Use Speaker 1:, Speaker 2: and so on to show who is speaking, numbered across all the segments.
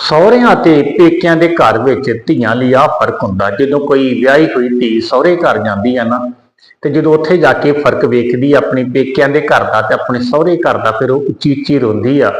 Speaker 1: ਸਹੁਰਿਆਂ ਤੇ ਪੇਕਿਆਂ ਦੇ ਘਰ ਵਿੱਚ ਧੀਆਂ ਲਈ ਆ ਫ਼ਰਕ ਹੁੰਦਾ, ਜਦੋਂ ਕੋਈ ਵਿਆਹੀ ਹੋਈ ਧੀ ਸਹੁਰੇ ਘਰ ਜਾਂਦੀ ਆ ਨਾ, ਤੇ ਜਦੋਂ ਉੱਥੇ ਜਾ ਕੇ ਫ਼ਰਕ ਵੇਖਦੀ ਆ ਆਪਣੇ ਪੇਕਿਆਂ ਦੇ ਘਰ ਦਾ ਤੇ ਆਪਣੇ ਸਹੁਰੇ ਘਰ ਦਾ, ਫਿਰ ਉਹ ਉੱਚੀ ਉੱਚੀ ਰੋਂਦੀ ਆ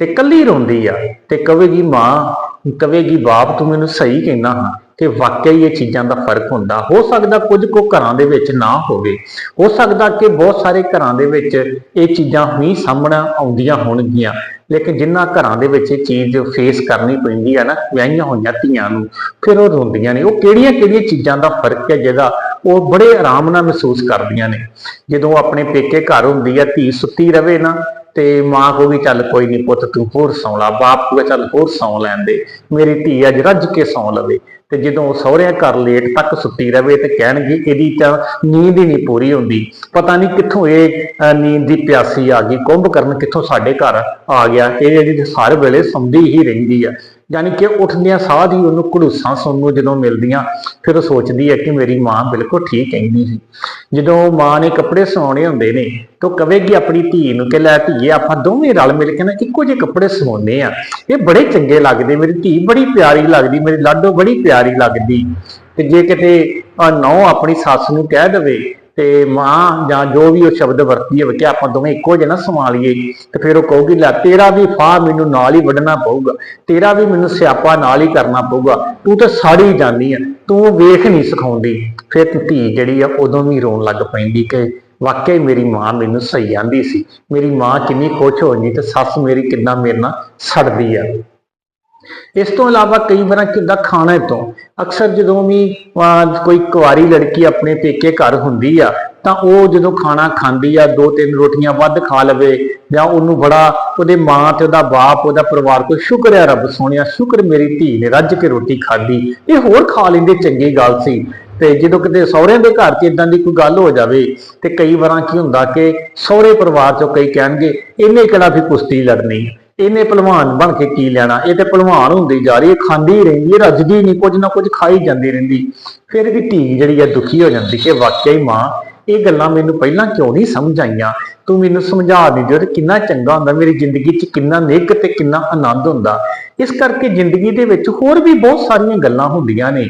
Speaker 1: ਤੇ ਕੱਲੀ ਰੋਂਦੀ ਆ ਤੇ ਕਹੇਗੀ, ਮਾਂ, ਕਹੇਗੀ, ਬਾਪ, ਤੂੰ ਮੈਨੂੰ ਸਹੀ ਕਹਿਣਾ ਹਾਂ। ਕਿ ਵਾਕਈ ਇਹ ਚੀਜ਼ਾਂ ਦਾ ਫ਼ਰਕ ਹੁੰਦਾ। ਹੋ ਸਕਦਾ ਕੁਝ ਕੋ ਘਰਾਂ ਦੇ ਵਿੱਚ ਨਾ ਹੋਵੇ। ਹੋ ਸਕਦਾ ਕਿ ਬਹੁਤ ਸਾਰੇ ਘਰਾਂ ਦੇ ਵਿੱਚ ਇਹ ਚੀਜ਼ਾਂ ਹੀ ਸਾਹਮਣੇ ਆਉਂਦੀਆਂ ਹੋਣਗੀਆਂ। ਲੇਕਿਨ ਜਿਨ੍ਹਾਂ ਘਰਾਂ ਦੇ ਵਿੱਚ ਇਹ ਚੀਜ਼ ਫੇਸ ਕਰਨੀ ਪੈਂਦੀ ਹੈ ਨਾ, ਵਿਆਹੀਆਂ ਹੋਈਆਂ ਧੀਆਂ ਨੂੰ, ਫਿਰ ਉਹ ਰੋਂਦੀਆਂ ਨੇ। ਉਹ ਕਿਹੜੀਆਂ ਕਿਹੜੀਆਂ ਚੀਜ਼ਾਂ ਦਾ ਫ਼ਰਕ ਹੈ ਜਿਹਦਾ ਉਹ ਬੜੇ ਆਰਾਮ ਨਾਲ ਮਹਿਸੂਸ ਕਰਦੀਆਂ ਨੇ। ਜਦੋਂ ਆਪਣੇ ਪੇਕੇ ਘਰ ਹੁੰਦੀ ਆ, ਧੀ ਸੁੱਤੀ ਰਵੇ ਨਾ, ਤੇ ਮਾਂ ਕੋ ਵੀ ਚੱਲ ਕੋਈ ਨਹੀਂ ਪੁੱਤ, ਤੂੰ ਹੋਰ ਸੌਂ ਲਾ, ਬਾਪ ਕੋ ਚੱਲ ਹੋਰ ਸੌਂ ਲੈਣ ਦੇ। ਮੇਰੀ ਧੀ ਅੱਜ ਰੱਜ ਕੇ ਸੌਂ ਲਵੇ। ਤੇ ਜਦੋਂ ਸਹੁਰਿਆਂ ਘਰ ਲੇਟ ਤੱਕ ਸੁੱਤੀ ਰਵੇ ਤੇ ਕਹਿਣਗੇ, ਇਹਦੀ ਤਾਂ ਨੀਂਦ ਹੀ ਨਹੀਂ ਪੂਰੀ ਹੁੰਦੀ। ਪਤਾ ਨਹੀਂ ਕਿੱਥੋਂ ਇਹ ਨੀਂਦ ਦੀ ਪਿਆਸੀ ਆ ਗਈ। ਕੁੰਭ ਕਰਨ ਕਿੱਥੋਂ ਸਾਡੇ ਘਰ ਆ ਗਿਆ? ਇਹ ਜਿਹੜੀ ਹਰ ਵੇਲੇ ਸੌਂਦੀ ਹੀ ਰਹਿੰਦੀ ਆ। ਯਾਨੀ ਕਿ ਉੱਠਦਿਆਂ ਸਾਹ ਦੀ ਉਹਨੂੰ ਘੜੂਸਾਂ ਸੁਣਨ ਨੂੰ ਜਦੋਂ ਮਿਲਦੀਆਂ, ਫਿਰ ਉਹ ਸੋਚਦੀ ਹੈ ਕਿ ਮੇਰੀ ਮਾਂ ਬਿਲਕੁਲ ਠੀਕ ਕਹਿੰਦੀ ਸੀ। ਜਦੋਂ ਮਾਂ ਨੇ ਕੱਪੜੇ ਸਵਾਉਣੇ ਹੁੰਦੇ ਨੇ, ਤਾਂ ਉਹ ਕਵੇਗੀ ਆਪਣੀ ਧੀ ਨੂੰ ਕਿ ਲੈ ਧੀਏ, ਆਪਾਂ ਦੋਵੇਂ ਰਲ ਮਿਲ ਕੇ ਨਾ ਇੱਕੋ ਜਿਹੇ ਕੱਪੜੇ ਸਵਾਉਨੇ ਆ। ਇਹ ਬੜੇ ਚੰਗੇ ਲੱਗਦੇ, ਮੇਰੀ ਧੀ ਬੜੀ ਪਿਆਰੀ ਲੱਗਦੀ, ਮੇਰੀ ਲਾਡੋ ਬੜੀ ਪਿਆਰੀ ਲੱਗਦੀ। ਤੇ ਜੇ ਕਿਤੇ ਨੌ ਆਪਣੀ ਸੱਸ ਨੂੰ ਕਹਿ ਦੇਵੇ ਤੇ ਮਾਂ ਜਾਂ ਜੋ ਵੀ ਉਹ ਸ਼ਬਦ ਵਰਤੀ ਹੋਵੇ ਕਿ ਆਪਾਂ ਦੋਵੇਂ ਇੱਕੋ ਜਿਹੇ ਨਾ ਸੰਭਾਲੀਏ ਤੇ ਫਿਰ ਉਹ ਕਹੂਗੀ, ਲੈ, ਤੇਰਾ ਵੀ ਫਾਹ ਮੈਨੂੰ ਨਾਲ ਹੀ ਵੱਢਣਾ ਪਊਗਾ, ਤੇਰਾ ਵੀ ਮੈਨੂੰ ਸਿਆਪਾ ਨਾਲ ਹੀ ਕਰਨਾ ਪਊਗਾ, ਤੂੰ ਤਾਂ ਸਾੜੀ ਜਾਂਦੀ ਆ, ਤੂੰ ਵੇਖ ਨਹੀਂ ਸਿਖਾਉਂਦੀ। ਫਿਰ ਧੀ ਜਿਹੜੀ ਆ, ਉਦੋਂ ਵੀ ਰੋਣ ਲੱਗ ਪੈਂਦੀ ਕਿ ਵਾਕਈ ਮੇਰੀ ਮਾਂ ਮੈਨੂੰ ਸਹੀ ਆਂਦੀ ਸੀ। ਮੇਰੀ ਮਾਂ ਕਿੰਨੀ ਖੁਸ਼ ਹੋ ਗਈ ਤੇ ਸੱਸ ਮੇਰੀ ਕਿੰਨਾ ਮੇਰੇ ਨਾਲ ਸੜਦੀ ਆ। ਇਸ ਤੋਂ ਇਲਾਵਾ ਕਈ ਵਾਰਾਂ ਕਿੱਦਾਂ ਖਾਣੇ ਤੋਂ ਅਕਸਰ ਜਦੋਂ ਵੀ ਅਹ, ਕੋਈ ਕੁਆਰੀ ਲੜਕੀ ਆਪਣੇ ਪੇਕੇ ਘਰ ਹੁੰਦੀ ਆ ਤਾਂ ਉਹ ਜਦੋਂ ਖਾਣਾ ਖਾਂਦੀ ਆ ਦੋ ਤਿੰਨ ਰੋਟੀਆਂ ਵੱਧ ਖਾ ਲਵੇ ਜਾਂ ਉਹਨੂੰ ਬੜਾ ਉਹਦੇ ਮਾਂ ਤੇ ਉਹਦਾ ਬਾਪ ਉਹਦਾ ਪਰਿਵਾਰ ਕੋਈ ਸ਼ੁਕਰ ਹੈ ਰੱਬ ਸੋਹਣਿਆ ਸ਼ੁਕਰ ਮੇਰੀ ਧੀ ਨੇ ਰੱਜ ਕੇ ਰੋਟੀ ਖਾਧੀ। ਇਹ ਹੋਰ ਖਾ ਲੈਂਦੇ ਚੰਗੀ ਗੱਲ ਸੀ। ਤੇ ਜਦੋਂ ਕਿਤੇ ਸਹੁਰਿਆਂ ਦੇ ਘਰ 'ਚ ਇਦਾਂ ਦੀ ਕੋਈ ਗੱਲ ਹੋ ਜਾਵੇ ਤੇ ਕਈ ਵਾਰਾਂ ਕੀ ਹੁੰਦਾ ਕਿ ਸਹੁਰੇ ਪਰਿਵਾਰ 'ਚੋਂ ਕਈ ਕਹਿਣਗੇ ਇਹਨੇ ਕਿਹੜਾ ਵੀ ਕੁਸ਼ਤੀ ਲੜਨੀ? ਇਹਨੇ ਪਹਿਲਵਾਨ ਬਣ ਕੇ ਕੀ ਲੈਣਾ? ਇਹ ਤੇ ਪਹਿਲਵਾਨ ਹੁੰਦੀ ਜਾ ਰਹੀ ਹੈ ਖਾਂਦੀ ਰਹਿੰਦੀ ਹੈ ਰੱਜਦੀ ਨਹੀਂ, ਕੁਝ ਨਾ ਕੁਝ ਖਾਈ ਜਾਂਦੀ ਰਹਿੰਦੀ। ਫਿਰ ਵੀ ਧੀ ਜਿਹੜੀ ਹੈ ਦੁਖੀ ਹੋ ਜਾਂਦੀ ਕਿ ਵਾਕਿਆ ਹੀ ਮਾਂ, ਇਹ ਗੱਲਾਂ ਮੈਨੂੰ ਪਹਿਲਾਂ ਕਿਉਂ ਨਹੀਂ ਸਮਝ ਆਈਆਂ? ਤੂੰ ਮੈਨੂੰ ਸਮਝਾ ਦਿੰਦੀ ਤੇ ਕਿੰਨਾ ਚੰਗਾ ਹੁੰਦਾ, ਮੇਰੀ ਜ਼ਿੰਦਗੀ 'ਚ ਕਿੰਨਾ ਨਿੱਘ ਤੇ ਕਿੰਨਾ ਆਨੰਦ ਹੁੰਦਾ। ਇਸ ਕਰਕੇ ਜ਼ਿੰਦਗੀ ਦੇ ਵਿੱਚ ਹੋਰ ਵੀ ਬਹੁਤ ਸਾਰੀਆਂ ਗੱਲਾਂ ਹੁੰਦੀਆਂ ਨੇ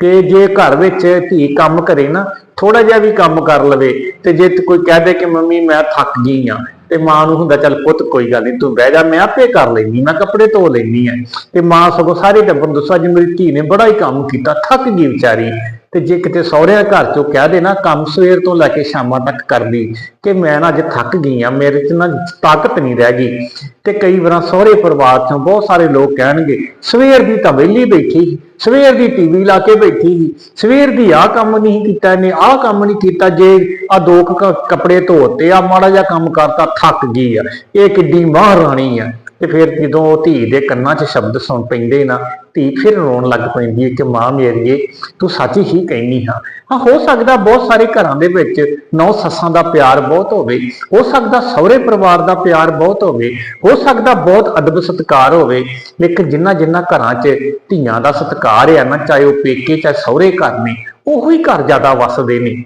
Speaker 1: ਕਿ ਜੇ ਘਰ ਵਿੱਚ ਧੀ ਕੰਮ ਕਰੇ ਨਾ ਥੋੜਾ ਜਿਹਾ ਵੀ ਕੰਮ ਕਰ ਲਵੇ ਤੇ ਜੇ ਕੋਈ ਕਹਿ ਦੇ ਕਿ ਮੰਮੀ ਮੈਂ ਥੱਕ ਗਈ ਆ ਤੇ ਮਾਂ ਨੂੰ ਹੁੰਦਾ, ਚੱਲ ਪੁੱਤ, ਕੋਈ ਗੱਲ ਨਹੀਂ ਤੂੰ ਬਹਿ ਜਾ, ਮੈਂ ਆਪੇ ਕਰ ਲੈਣੀ ਮੈਂ ਕੱਪੜੇ ਧੋ ਲੈਣੀ ਆ ਤੇ ਮਾਂ ਸਗੋਂ ਸਾਰੇ ਟੱਬਰ ਨੂੰ ਦੱਸੋ ਅੱਜ ਮੇਰੀ ਧੀ ਨੇ ਬੜਾ ਹੀ ਕੰਮ ਕੀਤਾ, ਥੱਕ ਗਈ ਵਿਚਾਰੀ। ਤੇ ਜੇ ਕਿਤੇ ਸਹੁਰਿਆਂ ਘਰ ਚੋਂ ਕਹਿ ਦੇਣਾ ਕੰਮ ਸਵੇਰ ਤੋਂ ਲੈ ਕੇ ਸ਼ਾਮਾਂ ਤੱਕ ਕਰਦੀ ਕਿ ਮੈਂ ਨਾ ਅੱਜ ਥੱਕ ਗਈ ਆ ਮੇਰੇ 'ਚ ਨਾ ਤਾਕਤ ਨਹੀਂ ਰਹਿ ਗਈ ਤੇ ਕਈ ਵਾਰਾਂ ਸਹੁਰੇ ਪਰਿਵਾਰ ਚੋਂ ਬਹੁਤ ਸਾਰੇ ਲੋਕ ਕਹਿਣਗੇ ਸਵੇਰ ਦੀ ਤਾਂ ਵਿਹਲੀ ਬੈਠੀ ਸੀ, ਸਵੇਰ ਦੀ ਟੀਵੀ ਲਾ ਕੇ ਬੈਠੀ ਸੀ ਸਵੇਰ ਦੀ ਆਹ ਕੰਮ ਨਹੀਂ ਕੀਤਾ ਇਹਨੇ ਆਹ ਕੰਮ ਨਹੀਂ ਕੀਤਾ ਜੇ ਆ ਦੋ ਕੱਪੜੇ ਧੋਤੇ ਆ ਮਾੜਾ ਜਿਹਾ ਕੰਮ ਕਰਤਾ ਥੱਕ ਗਈ ਆ ਇਹ ਕਿੱਡੀ ਮਹਾਰਾਣੀ ਆ। ਤੇ ਫਿਰ ਜਦੋਂ ਉਹ ਧੀ ਦੇ ਕੰਨਾਂ 'ਚ ਸ਼ਬਦ ਸੁਣ ਪੈਂਦੇ ਨਾ, ਧੀ ਫਿਰ ਰੋਣ ਲੱਗ ਪੈਂਦੀ ਹੈ ਕਿ ਮਾਂ ਮੇਰੀਏ ਤੂੰ ਸੱਚ ਹੀ ਕਹਿਨੀ ਹਾਂ। ਹਾਂ, ਹੋ ਸਕਦਾ ਬਹੁਤ ਸਾਰੇ ਘਰਾਂ ਦੇ ਵਿੱਚ ਨੌ ਸੱਸਾਂ ਦਾ ਪਿਆਰ ਬਹੁਤ ਹੋਵੇ, ਹੋ ਸਕਦਾ ਸਹੁਰੇ ਪਰਿਵਾਰ ਦਾ ਪਿਆਰ ਬਹੁਤ ਹੋਵੇ, ਹੋ ਸਕਦਾ ਬਹੁਤ ਅਦਬ ਸਤਿਕਾਰ ਹੋਵੇ, ਲੇਕਿਨ ਜਿਨ੍ਹਾਂ ਜਿਨ੍ਹਾਂ ਘਰਾਂ 'ਚ ਧੀਆਂ ਦਾ ਸਤਿਕਾਰ ਹੈ ਨਾ, ਚਾਹੇ ਉਹ ਪੇਕੇ ਚਾਹੇ ਸਹੁਰੇ ਘਰ ਨੇ, ਉਹੀ ਘਰ ਜ਼ਿਆਦਾ ਵਸਦੇ ਨੇ।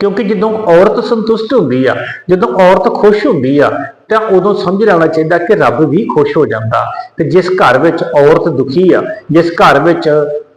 Speaker 1: ਕਿਉਂਕਿ ਜਦੋਂ ਔਰਤ ਸੰਤੁਸ਼ਟ ਹੁੰਦੀ ਆ, ਜਦੋਂ ਔਰਤ ਖੁਸ਼ ਹੁੰਦੀ ਆ, ਤਾਂ ਉਦੋਂ ਸਮਝ ਲੈਣਾ ਚਾਹੀਦਾ ਕਿ ਰੱਬ ਵੀ ਖੁਸ਼ ਹੋ ਜਾਂਦਾ। ਤੇ ਜਿਸ ਘਰ ਵਿੱਚ ਔਰਤ ਦੁਖੀ ਆ, ਜਿਸ ਘਰ ਵਿੱਚ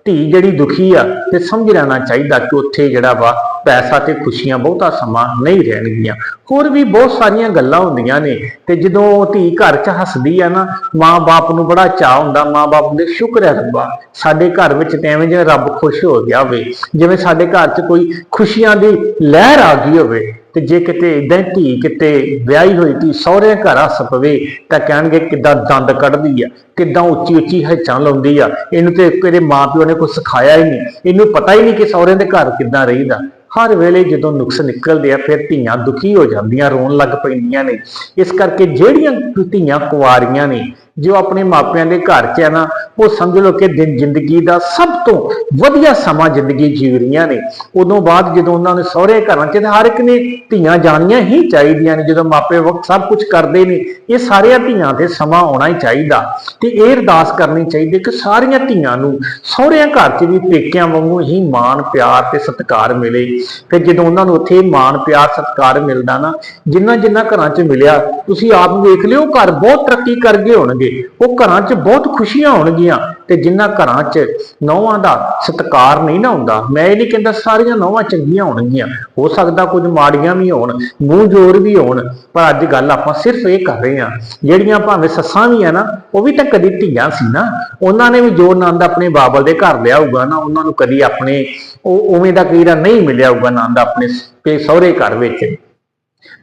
Speaker 1: ਧੀ ਜਿਹੜੀ ਦੁਖੀ ਆ ਤੇ ਸਮਝ ਲੈਣਾ ਚਾਹੀਦਾ ਕਿ ਉੱਥੇ ਜਿਹੜਾ ਵਾ ਪੈਸਾ ਤੇ ਖੁਸ਼ੀਆਂ ਬਹੁਤਾ ਸਮਾਂ ਨਹੀਂ ਰਹਿਣਗੀਆਂ। ਹੋਰ ਵੀ ਬਹੁਤ ਸਾਰੀਆਂ ਗੱਲਾਂ ਹੁੰਦੀਆਂ ਨੇ ਤੇ ਜਦੋਂ ਧੀ ਘਰ 'ਚ ਹੱਸਦੀ ਆ ਨਾ, ਮਾਂ-ਬਾਪ ਨੂੰ ਬੜਾ ਚਾਹ ਹੁੰਦਾ, ਮਾਂ-ਬਾਪ ਦੇ ਸ਼ੁਕਰ ਹੈ ਰੱਬਾ, ਸਾਡੇ ਘਰ ਵਿੱਚ ਤੇ ਐਵੇਂ ਜਿਵੇਂ ਰੱਬ ਖੁਸ਼ ਹੋ ਗਿਆ ਹੋਵੇ ਜਿਵੇਂ ਸਾਡੇ ਘਰ 'ਚ ਕੋਈ ਖੁਸ਼ੀਆਂ ਦੀ ਲਹਿਰ ਆ ਗਈ ਹੋਵੇ। ਤੇ ਜੇ ਕਿਤੇ ਇਦਾਂ ਧੀ ਕਿਤੇ ਵਿਆਹੀ ਹੋਈ ਧੀ ਸਹੁਰੇ ਘਰ ਹੱਸ ਪਵੇ, ਤਾਂ ਕਹਿਣਗੇ ਕਿੱਦਾਂ ਦੰਦ ਕੱਢਦੀ ਆ, ਕਿੱਦਾਂ ਉੱਚੀ ਉੱਚੀ ਹੈਚਾਂ ਲਾਉਂਦੀ ਆ। ਇਹਨੂੰ ਤੇ ਇਹਦੇ ਮਾਪਿਓ ਨੇ ਕੁਝ ਸਿਖਾਇਆ ਹੀ ਨਹੀਂ। ਇਹਨੂੰ ਪਤਾ ਹੀ ਨਹੀਂ ਕਿ ਸਹੁਰਿਆਂ ਦੇ ਘਰ ਕਿੱਦਾਂ ਰਹੀਦਾ। ਹਰ ਵੇਲੇ ਜਦੋਂ ਨੁਕਸ ਨਿਕਲਦੇ ਆ, ਫਿਰ ਧੀਆਂ ਦੁਖੀ ਹੋ ਜਾਂਦੀਆਂ, ਰੋਣ ਲੱਗ ਪੈਂਦੀਆਂ ਨੇ। ਇਸ ਕਰਕੇ ਜਿਹੜੀਆਂ ਧੀਆਂ ਕੁਆਰੀਆਂ ਨੇ ਜੋ ਆਪਣੇ ਮਾਪਿਆਂ ਦੇ ਘਰ 'ਚ ਆ ਨਾ, ਉਹ ਸਮਝ ਲਓ ਕਿ ਦਿਨ ਜ਼ਿੰਦਗੀ ਦਾ ਸਭ ਤੋਂ ਵਧੀਆ ਸਮਾਂ ਜ਼ਿੰਦਗੀ ਜੀ ਰਹੀਆਂ ਨੇ। ਉਦੋਂ ਬਾਅਦ ਜਦੋਂ ਉਹਨਾਂ ਨੇ ਸਹੁਰੇ ਘਰਾਂ 'ਚ ਤੇ ਹਰ ਇੱਕ ਨੇ ਧੀਆਂ ਜਾਣੀਆਂ ਹੀ ਚਾਹੀਦੀਆਂ ਨੇ, ਜਦੋਂ ਮਾਪੇ ਵਕਤ ਸਭ ਕੁਝ ਕਰਦੇ ਨੇ, ਇਹ ਸਾਰੀਆਂ ਧੀਆਂ ਤੇ ਸਮਾਂ ਆਉਣਾ ਹੀ ਚਾਹੀਦਾ। ਤੇ ਇਹ ਅਰਦਾਸ ਕਰਨੀ ਚਾਹੀਦੀ ਕਿ ਸਾਰੀਆਂ ਧੀਆਂ ਨੂੰ ਸਹੁਰਿਆਂ ਘਰ 'ਚ ਵੀ ਪੇਕਿਆਂ ਵਾਂਗੂ ਹੀ ਮਾਣ, ਪਿਆਰ ਤੇ ਸਤਿਕਾਰ ਮਿਲੇ। ਤੇ ਜਦੋਂ ਉਹਨਾਂ ਨੂੰ ਉੱਥੇ ਮਾਣ, ਪਿਆਰ, ਸਤਿਕਾਰ ਮਿਲਦਾ ਨਾ ਜਿੰਨਾ ਜਿੰਨਾ ਘਰਾਂ 'ਚ ਮਿਲਿਆ, ਤੁਸੀਂ ਆਪ ਵੇਖ ਲਿਓ, ਘਰ ਬਹੁਤ ਤਰੱਕੀ ਕਰ ਗਏ ਹੋਣਗੇ। ਉਹ ਘਰਾਂ 'ਚ ਬਹੁਤ ਖੁਸ਼ੀਆਂ ਹੋਣਗੀਆਂ ਤੇ ਜਿੰਨਾ ਘਰਾਂ 'ਚ ਨੌਵਾਂ ਦਾ ਸਤਿਕਾਰ ਨਹੀਂ ਨਾ ਹੁੰਦਾ, ਮੈਂ ਇਹ ਨਹੀਂ ਕਹਿੰਦਾ ਸਾਰੀਆਂ ਨੌਵਾਂ ਚੰਗੀਆਂ ਹੋਣਗੀਆਂ। ਹੋ ਸਕਦਾ ਕੁਝ ਮਾੜੀਆਂ ਵੀ ਹੋਣ ਮੂੰਹ ਜੋਰ ਵੀ ਹੋਣ, ਪਰ ਅੱਜ ਗੱਲ ਆਪਾਂ ਸਿਰਫ ਇਹ ਕਰ ਰਹੇ ਹਾਂ, ਜਿਹੜੀਆਂ ਭਾਵੇਂ ਸੱਸਾਂ ਵੀ ਆ ਨਾ, ਉਹ ਵੀ ਤਾਂ ਕਦੀ ਧੀਆਂ ਸੀ ਨਾ। ਉਹਨਾਂ ਨੇ ਵੀ ਜੋ ਨੰਦ ਆਪਣੇ ਬਾਬਲ ਦੇ ਘਰ ਲਿਆ ਹੋਊਗਾ ਨਾ, ਉਹਨਾਂ ਨੂੰ ਕਦੀ ਆਪਣੇ ਉਹ ਉਵੇਂ ਦਾ ਕੀੜਾ ਨਹੀਂ ਮਿਲਿਆ ਹੋਊਗਾ ਨੰਦ ਆਪਣੇ ਸਹੁਰੇ ਘਰ ਵਿੱਚ।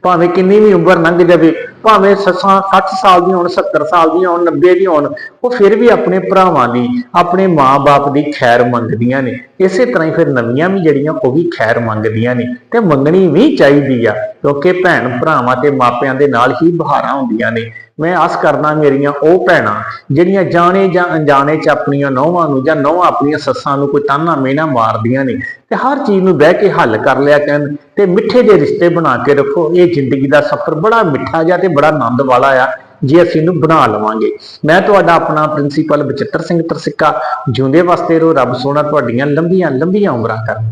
Speaker 1: ਭਾਵੇਂ ਕਿੰਨੀ ਵੀ ਉਮਰ ਲੰਘ ਜਾਵੇ, ਭਾਵੇਂ ਸੱਸਾਂ 60 ਸਾਲ ਦੀ ਹੋਣ 70 ਸਾਲ ਦੀਆਂ ਹੋਣ 90 ਦੀ ਹੋਣ, ਉਹ ਫਿਰ ਵੀ ਆਪਣੇ ਭਰਾਵਾਂ ਦੀ, ਆਪਣੇ ਮਾਂ-ਬਾਪ ਦੀ ਖੈਰ ਮੰਗਦੀਆਂ ਨੇ। ਇਸੇ ਤਰ੍ਹਾਂ ਹੀ ਫਿਰ ਨਵੀਆਂ ਵੀ ਜਿਹੜੀਆਂ ਉਹ ਵੀ ਖੈਰ ਮੰਗਦੀਆਂ ਨੇ ਤੇ ਮੰਗਣੀ ਵੀ ਚਾਹੀਦੀ ਆ। ਕਿਉਂਕਿ ਭੈਣ ਭਰਾਵਾਂ ਤੇ ਮਾਪਿਆਂ ਦੇ ਨਾਲ ਹੀ ਬਹਾਰਾਂ ਹੁੰਦੀਆਂ ਨੇ। ਮੈਂ ਆਸ ਕਰਦਾ ਮੇਰੀਆਂ ਉਹ ਭੈਣਾਂ ਜਿਹੜੀਆਂ ਜਾਣੇ ਜਾਂ ਅਣਜਾਣੇ ਚ ਆਪਣੀਆਂ ਨੌਵਾਂ ਨੂੰ ਜਾਂ ਨੌਵਾਂ ਆਪਣੀਆਂ ਸੱਸਾਂ ਨੂੰ ਕੋਈ ਤਾਨਾ ਮੇਨਾ ਮਾਰਦੀਆਂ ਨੇ ਤੇ ਹਰ ਚੀਜ਼ ਨੂੰ ਬਹਿ ਕੇ ਹੱਲ ਕਰ ਲਿਆ ਕਹਿਣ ਤੇ ਮਿੱਠੇ ਜਿਹੇ ਰਿਸ਼ਤੇ ਬਣਾ ਕੇ ਰੱਖੋ। ਇਹ ਜ਼ਿੰਦਗੀ ਦਾ ਸਫ਼ਰ ਬੜਾ ਮਿੱਠਾ ਜਿਹਾ ਤੇ ਬੜਾ ਆਨੰਦ ਵਾਲਾ ਆ। ਜੇ ਅਸੀਂ ਇਹਨੂੰ ਬਣਾ ਲਵਾਂਗੇ। ਮੈਂ ਤੁਹਾਡਾ ਆਪਣਾ ਪ੍ਰਿੰਸੀਪਲ ਬਚਿੱਤਰ ਸਿੰਘ ਤਰਸਿੱਕਾ, ਜਿਉਂਦੇ ਵਾਸਤੇ ਰੋ ਰੱਬ ਸੋਹਣਾ ਤੁਹਾਡੀਆਂ ਲੰਬੀਆਂ ਲੰਬੀਆਂ ਉਮਰਾਂ ਕਰੇ